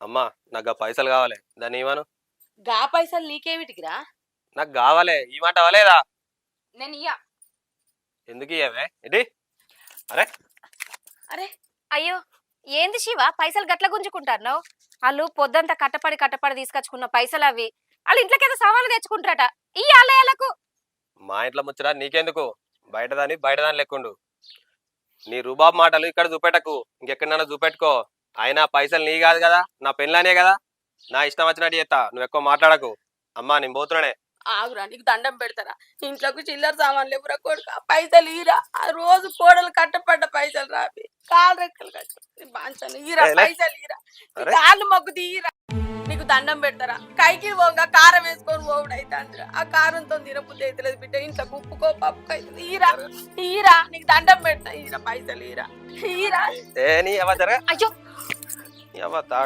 అమ్మా నాకు పైసలు కావాలి. దాన్ని ఇవ్వను గా పైసలు నీకేమిటికిరా? నాకు కావాలి. ఈ మాట అవ్వలేదా నేను ఇయ్య. ఎందుకు ఇయ్యవే? ఇటీ అరే! అరే! అయ్యో! ఏంది శివ? పైసలు గట్ల గుంజుకుంటారు వాళ్ళు పొద్దంతా కట్టపడి కట్టపడి తీసుకొచ్చుకున్న పైసలు అవి. వాళ్ళు ఇంట్లోకి ఏదో సామాన్లు తెచ్చుకుంటారట. ఈ ఆలయాలకు మా ఇంట్లో ముచ్చరా నీకెందుకు? బయట దాని బయట దాని లెక్కుండు. నీ రూబాబ్ మాటలు ఇక్కడ చూపెట్టకు. ఇంకెక్కడైనా చూపెట్టుకో. అయినా పైసలు నీ కాదు కదా నా పెళ్ళానే కదా. నా ఇష్టం వచ్చినట్టు చేస్తా నువ్వు ఎక్కువ మాట్లాడకు. అమ్మా నేను పోతున్నానే. ఆగురా నీకు దండం పెడతారా? ఇంట్లోకి చిల్లర సామాన్లు ఎవరా కొడుక? పైసలు ఈరా ఆ రోజు కోడలు కట్టపడ్డ పైసలు రావి కాలు రెక్కలు కట్టు. బాంచను. ఈరా. పైసలు ఈరా. కాళ్ళు మొక్కు తీరా నీకు దండం పెడతారా? కైకి పోగా కారం వేసుకొని పోవుడు అయితే అందరూ ఆ కారంతో తినబుద్ధి అయితే బిడ్డ. ఇంట్లో ఉప్పుకో పప్పుకో అవుతుంది ఈరా ఈరా నీకు దండం పెడతా. ఈరా పైసలు ఈరా ఈరా అయ్యో em Avatar.